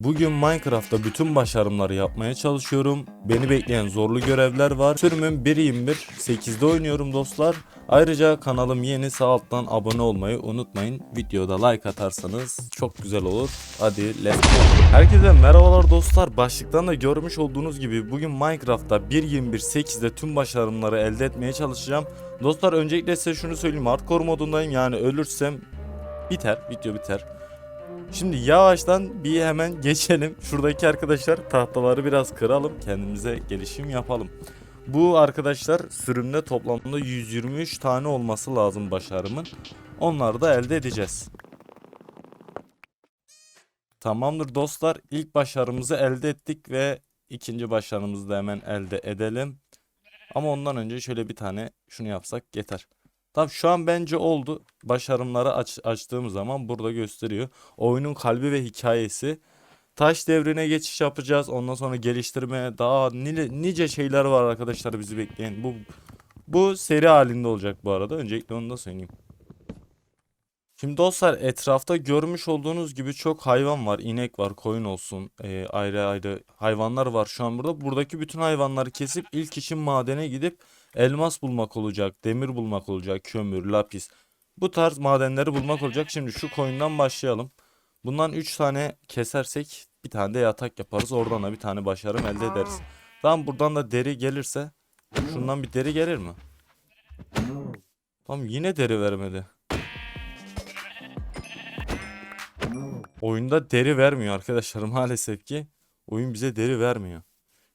Bugün Minecraft'ta bütün başarımları yapmaya çalışıyorum. Beni bekleyen zorlu görevler var. Sürümüm 1.21 8'de oynuyorum dostlar. Ayrıca kanalım yeni sağ alttan abone olmayı unutmayın. Videoda like atarsanız çok güzel olur. Hadi let's go. Herkese merhabalar dostlar. Başlıktan da görmüş olduğunuz gibi bugün Minecraft'ta 1.21 8'de tüm başarımları elde etmeye çalışacağım. Dostlar öncelikle size şunu söyleyeyim. Hardcore modundayım yani ölürsem biter. Video biter. Şimdi yavaştan bir hemen geçelim. Şuradaki arkadaşlar tahtaları biraz kıralım. Kendimize gelişim yapalım. Bu arkadaşlar sürümde toplamda 123 tane olması lazım başarımın. Onları da elde edeceğiz. Tamamdır dostlar. İlk başarımızı elde ettik ve ikinci başarımızı da hemen elde edelim. Ama ondan önce şöyle bir tane şunu yapsak yeter. Tamam şu an bence oldu. Başarımları aç, açtığım zaman burada gösteriyor. Oyunun kalbi ve hikayesi. Taş devrine geçiş yapacağız. Ondan sonra geliştirme daha nice, nice şeyler var arkadaşlar bizi bekleyen. Bu bu seri halinde olacak bu arada. Öncelikle onu da söyleyeyim. Şimdi dostlar etrafta görmüş olduğunuz gibi çok hayvan var. İnek var, koyun olsun. Ee, ayrı ayrı hayvanlar var şu an burada. Buradaki bütün hayvanları kesip ilk işin madene gidip elmas bulmak olacak, demir bulmak olacak, kömür, lapis. Bu tarz madenleri bulmak olacak. Şimdi şu koyundan başlayalım. Bundan 3 tane kesersek bir tane de yatak yaparız. Oradan da bir tane başarım elde ederiz. Tamam buradan da deri gelirse şundan bir deri gelir mi? Tamam yine deri vermedi. Oyunda deri vermiyor arkadaşlar maalesef ki. Oyun bize deri vermiyor.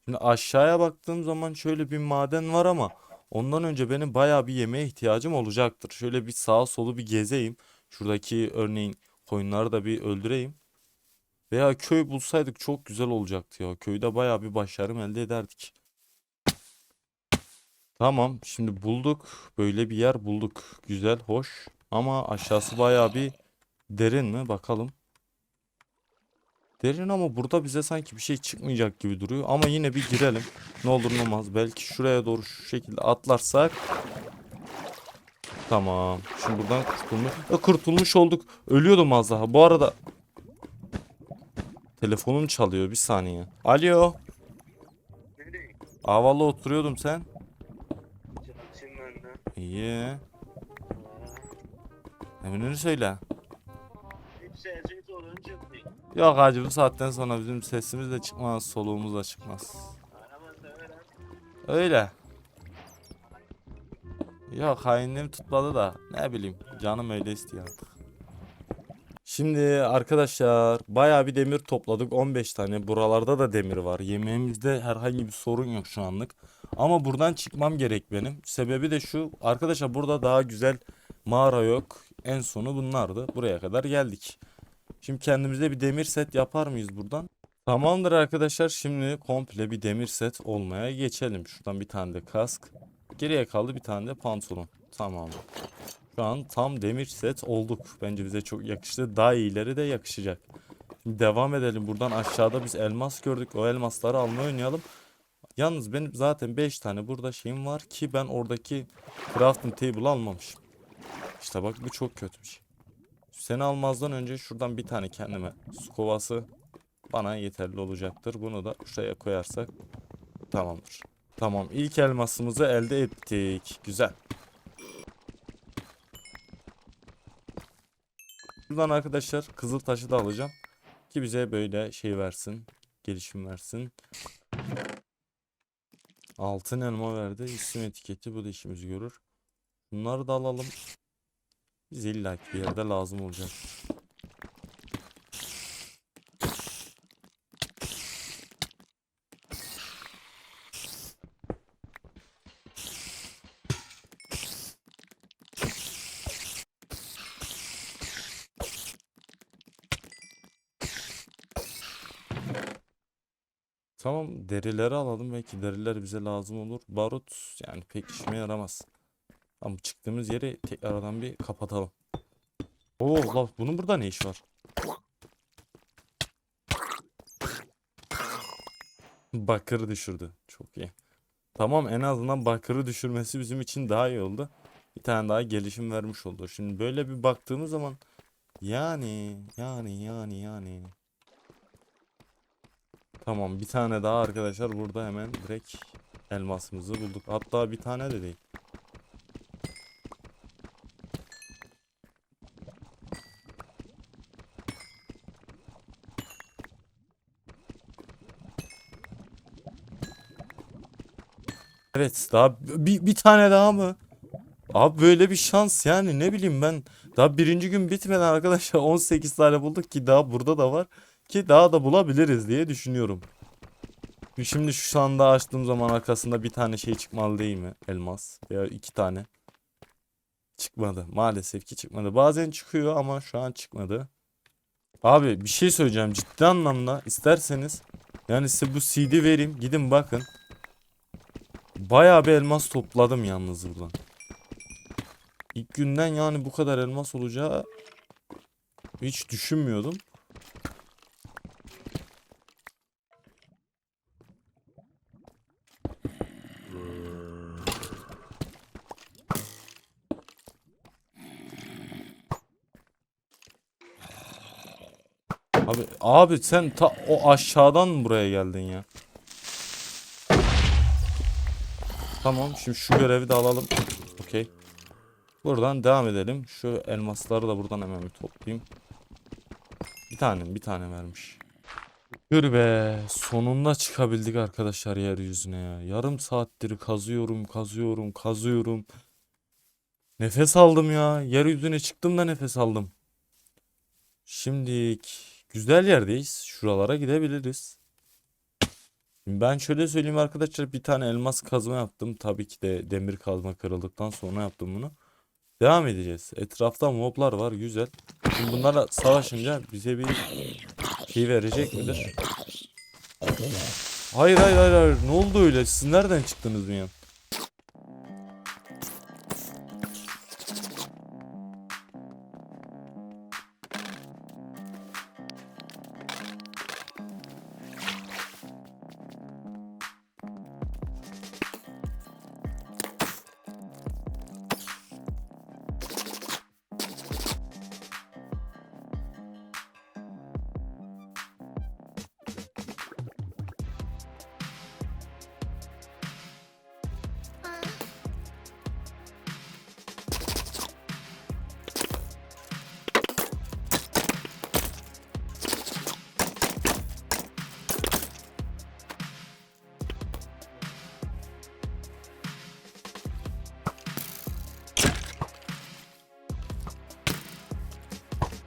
Şimdi aşağıya baktığım zaman şöyle bir maden var ama ondan önce benim bayağı bir yemeğe ihtiyacım olacaktır. Şöyle bir sağa solu bir gezeyim. Şuradaki örneğin koyunları da bir öldüreyim. Veya köy bulsaydık çok güzel olacaktı ya. Köyde bayağı bir başarım elde ederdik. Tamam şimdi bulduk. Böyle bir yer bulduk. Güzel, hoş. Ama aşağısı bayağı bir derin mi? Bakalım. Derin ama burada bize sanki bir şey çıkmayacak gibi duruyor. Ama yine bir girelim. Ne olur ne olmaz. Belki şuraya doğru şu şekilde atlarsak. Tamam. Şimdi buradan kurtulmuş. Ya kurtulmuş olduk. Ölüyordum az daha. Bu arada telefonum çalıyor. Bir saniye. Alo. Havalı oturuyordum sen. İyi. Eminini söyle. Sesi sorun çıkmıyor. Yok hacı bu saatten sonra bizim sesimiz de çıkmaz, soluğumuz da çıkmaz. Öyle. Yok hainliğim tutmadı da ne bileyim canım öyle istiyor artık. Şimdi arkadaşlar bayağı bir demir topladık 15 tane. Buralarda da demir var. Yemeğimizde herhangi bir sorun yok şu anlık. Ama buradan çıkmam gerek benim. Sebebi de şu arkadaşlar burada daha güzel mağara yok. En sonu bunlardı. Buraya kadar geldik şimdi kendimize bir demir set yapar mıyız buradan Tamamdır arkadaşlar şimdi komple bir demir set olmaya geçelim şuradan bir tane de kask Geriye kaldı bir tane de pantolon. Tamam. Şu an tam demir set olduk. Bence bize çok yakıştı. Daha iyileri de yakışacak. Şimdi devam edelim. Buradan aşağıda biz elmas gördük. O elmasları almaya oynayalım. Yalnız benim zaten 5 tane burada şeyim var ki ben oradaki crafting table almamışım. İşte bak bu çok kötü bir şey. Seni almazdan önce şuradan bir tane kendime su kovası bana yeterli olacaktır. Bunu da şuraya koyarsak tamamdır. Tamam ilk elmasımızı elde ettik. Güzel. Buradan arkadaşlar kızıl taşı da alacağım. Ki bize böyle şey versin. Gelişim versin. Altın elma verdi. İsim etiketi bu da işimizi görür. Bunları da alalım. Biz illa bir yerde lazım olacak. Tamam derileri alalım belki deriler bize lazım olur. Barut yani pek işime yaramaz. Ama çıktığımız yeri tekrardan bir kapatalım. Oo la bunun burada ne iş var? Bakırı düşürdü. Çok iyi. Tamam en azından bakırı düşürmesi bizim için daha iyi oldu. Bir tane daha gelişim vermiş oldu. Şimdi böyle bir baktığımız zaman yani yani yani yani Tamam bir tane daha arkadaşlar burada hemen direkt elmasımızı bulduk. Hatta bir tane de değil. Evet daha bir, bir tane daha mı? Abi böyle bir şans yani ne bileyim ben daha birinci gün bitmeden arkadaşlar 18 tane bulduk ki daha burada da var ki daha da bulabiliriz diye düşünüyorum. Şimdi şu anda açtığım zaman arkasında bir tane şey çıkmalı değil mi? Elmas veya iki tane. Çıkmadı. Maalesef ki çıkmadı. Bazen çıkıyor ama şu an çıkmadı. Abi bir şey söyleyeceğim ciddi anlamda isterseniz yani size bu CD vereyim gidin bakın. Bayağı bir elmas topladım yalnız buradan. İlk günden yani bu kadar elmas olacağı hiç düşünmüyordum. Abi abi sen ta o aşağıdan buraya geldin ya? Tamam şimdi şu görevi de alalım. Okey. Buradan devam edelim. Şu elmasları da buradan hemen bir toplayayım. Bir tane bir tane vermiş. Dur be sonunda çıkabildik arkadaşlar yeryüzüne ya. Yarım saattir kazıyorum kazıyorum kazıyorum. Nefes aldım ya. Yeryüzüne çıktım da nefes aldım. Şimdilik güzel yerdeyiz. Şuralara gidebiliriz. Şimdi Ben şöyle söyleyeyim arkadaşlar bir tane elmas kazma yaptım. Tabii ki de demir kazma kırıldıktan sonra yaptım bunu. Devam edeceğiz. Etrafta moblar var güzel. Şimdi bunlarla savaşınca bize bir şey verecek midir? Hayır hayır hayır hayır. Ne oldu öyle? Siz nereden çıktınız bir an?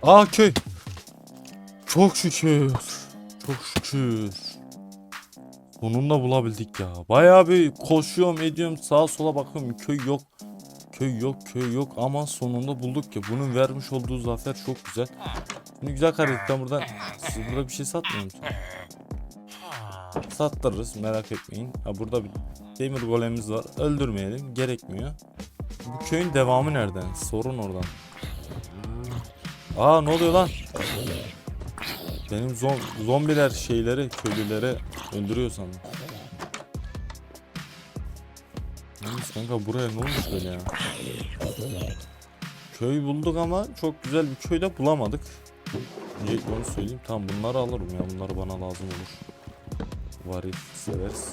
Aa köy. Çok şükür. Çok şükür. Sonunda bulabildik ya. Bayağı bir koşuyorum ediyorum sağa sola bakıyorum köy yok. Köy yok köy yok ama sonunda bulduk ya. Bunun vermiş olduğu zafer çok güzel. Şimdi güzel kardeşim buradan siz burada bir şey satmıyor musunuz? Sattırırız merak etmeyin. Ha burada bir demir golemimiz var. Öldürmeyelim gerekmiyor. Bu köyün devamı nereden? Sorun oradan. Aa ne oluyor lan? Benim zom- zombiler şeyleri, köylüleri öldürüyor sandım. Neyse kanka buraya ne olmuş böyle ya? Köy bulduk ama çok güzel bir köyde bulamadık. Öncelikle onu söyleyeyim. Tamam bunları alırım ya. Bunlar bana lazım olur. Varil severiz.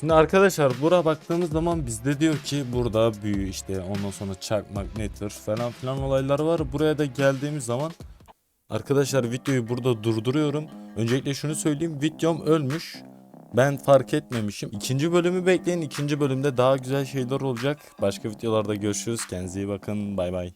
Şimdi arkadaşlar bura baktığımız zaman bizde diyor ki burada büyü işte ondan sonra çakmak netler falan filan olaylar var. Buraya da geldiğimiz zaman arkadaşlar videoyu burada durduruyorum. Öncelikle şunu söyleyeyim videom ölmüş. Ben fark etmemişim. İkinci bölümü bekleyin. İkinci bölümde daha güzel şeyler olacak. Başka videolarda görüşürüz. Kendinize iyi bakın. Bay bay.